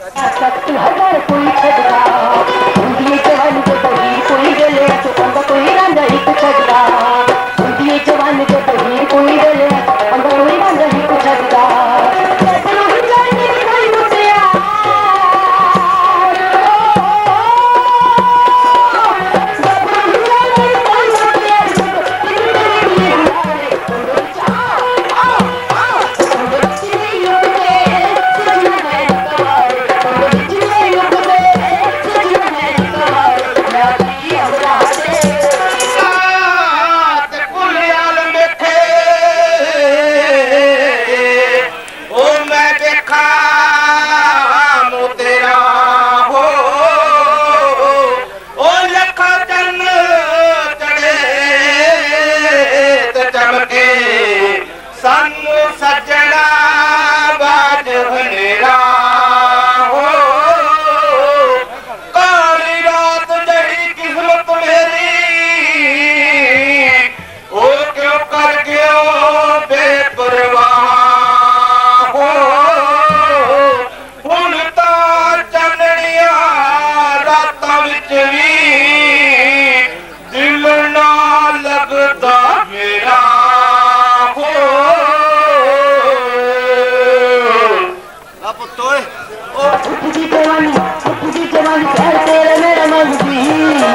হাজার Scotty. ਆ ਪੁੱਤ ਓਏ। ਓ। ਪੁੱਜੀ ਤੇ ਵਾਲੀ ਪੁੱਜੀ ਤੇ ਵਾਲੀ ਤੇਰੇ ਮੇਰੇ ਮਨ ਦੀ।